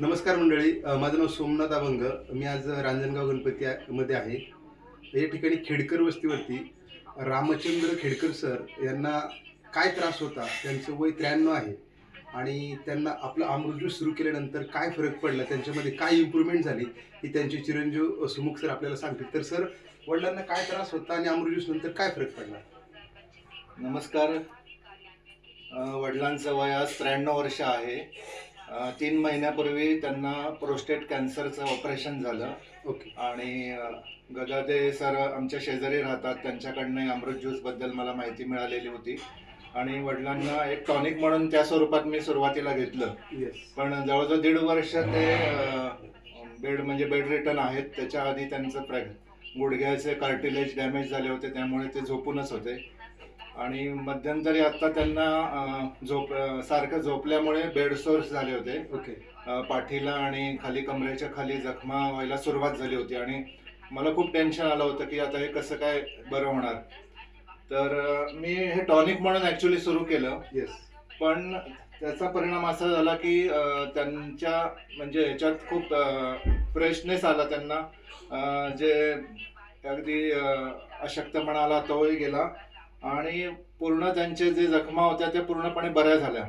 नमस्कार मंडळी. माझं नाव सोमनाथ अभंग. मी आज रांजणगाव गणपती मध्ये आहे. या ठिकाणी खेडकर वस्तीवरती रामचंद्र खेडकर सर यांना काय त्रास होता? त्यांचं वय त्र्याण्णव आहे. आणि त्यांना आपलं अमृत सुरू केल्यानंतर काय फरक पडला? त्यांच्यामध्ये काय इम्प्रूव्हमेंट झाली? ही त्यांचे चिरंजीव सुमुख सर आपल्याला सांगतील. तर सर वडिलांना काय त्रास होता आणि अमृत नंतर काय फरक पडला? नमस्कार. वडिलांचं वय आज त्र्याण्णव वर्ष आहे. तीन महिन्यापूर्वी त्यांना प्रोस्टेट कॅन्सरचं ऑपरेशन झालं. ओके. आणि गदादे सर आमच्या शेजारी राहतात. त्यांच्याकडनं अमृत ज्यूसबद्दल मला माहिती मिळालेली होती. आणि वडिलांना एक टॉनिक म्हणून त्या स्वरूपात मी सुरुवातीला घेतलं. येस पण जवळजवळ दीड वर्ष ते बेड म्हणजे बेड रिटर्न आहेत. त्याच्या आधी त्यांचं प्रेग गुडघ्याचे कार्टिलेज डॅमेज झाले होते. त्यामुळे ते झोपूनच होते. आणि मध्यंतरी आता त्यांना झोप सारखं झोपल्यामुळे बेड सोर्स झाले होते. ओके. पाठीला आणि खाली कमरेच्या खाली जखमा व्हायला सुरुवात झाली होती. आणि मला खूप टेन्शन आलं होतं की आता हे कसं काय बरं होणार. तर मी हे टॉनिक म्हणून ॲक्च्युली सुरू केलं. येस पण त्याचा परिणाम असा झाला की त्यांच्या म्हणजे ह्याच्यात खूप फ्रेशनेस आला त्यांना. जे अगदी अशक्तपणा आला तोही गेला. आणि पूर्ण त्यांचे जे जखमा होत्या त्या पूर्णपणे बऱ्या झाल्या.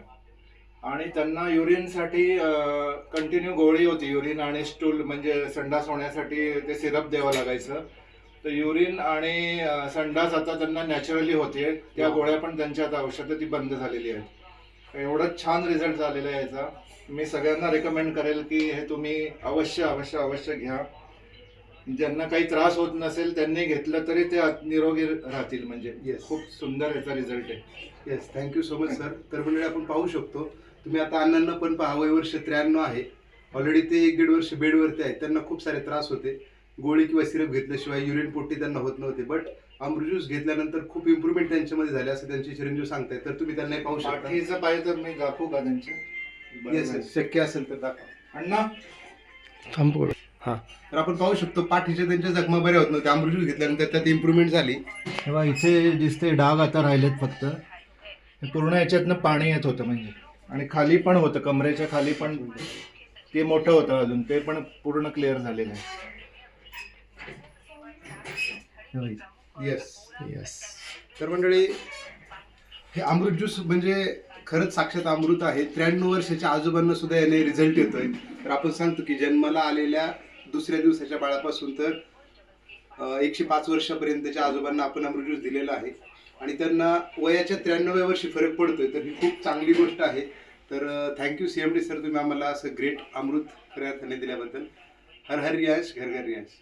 आणि त्यांना युरिनसाठी कंटिन्यू गोळी होती. युरिन आणि स्टूल म्हणजे संडास होण्यासाठी ते सिरप द्यावं लागायचं. तर युरिन आणि संडास आता त्यांना नॅचरली होते. त्या गोळ्या पण त्यांच्या आता औषधं ती बंद झालेली आहेत. एवढंच छान रिझल्ट झालेला आहे याचा. मी सगळ्यांना रेकमेंड करेल की हे तुम्ही अवश्य अवश्य अवश्य घ्या. ज्यांना काही त्रास होत नसेल त्यांनी घेतलं तरी ते निरोगी राहतील म्हणजे. Yes. खूप सुंदर याचा रिझल्ट आहे. Yes thank you so much sir तर मंडळी आपण पाहू शकतो तुम्ही आता अण्णांना पण पहा वय वर्ष त्र्याण्णव आहे. ऑलरेडी ते एक दीड वर्ष बेडवरती आहेत. त्यांना खूप सारे त्रास होते. गोळी किंवा सिरप घेतल्याशिवाय युरिन पोटी त्यांना होत नव्हते. बट अमृज्यूस घेतल्यानंतर खूप इम्प्रूव्हमेंट त्यांच्यामध्ये झाले असं त्यांचे चिरंजीव सांगतायत. तर तुम्ही त्यांना पाहू शकता. पाठीचं पाहिजे तर मी दाखवू का त्यांचे? येस शक्य असेल तर दाखवा. अण्णा? तर आपण पाहू शकतो पाठीच्या त्यांच्या जखमा बऱ्या होत नव्हत्या अमृज्यूस घेतल्यानंतर त्यात इम्प्रूव्हमेंट झाली. तेव्हा इथे दिसते डाग आता राहिलेत फक्त. हे पूर्ण याच्यातनं पाणी येत होतं म्हणजे. आणि खाली पण होतं कमरेच्या खाली पण. ते मोठं होतं अजून. ते पण पूर्ण क्लिअर झालेलं आहे. येस येस तर मंडळी हे अमृत ज्यूस म्हणजे खरंच साक्षात अमृत आहे. त्र्याण्णव वर्षाच्या आजोबांना सुद्धा याने रिझल्ट येतोय. तर आपण सांगतो की जन्माला आलेल्या दुसऱ्या दिवसाच्या बाळापासून तर एकशे पाच वर्षापर्यंतच्या आजोबांना आपण अमृत ज्यूस दिलेला आहे. आणि त्यांना वयाच्या त्र्याण्णव्या वर्षी फरक पडतोय तर ही खूप चांगली गोष्ट आहे. तर thank you C M D sir तुम्ही आम्हाला असं ग्रेट अमृत खऱ्या अर्थाने दिल्याबद्दल. हर हर रियांश घर घर रियांश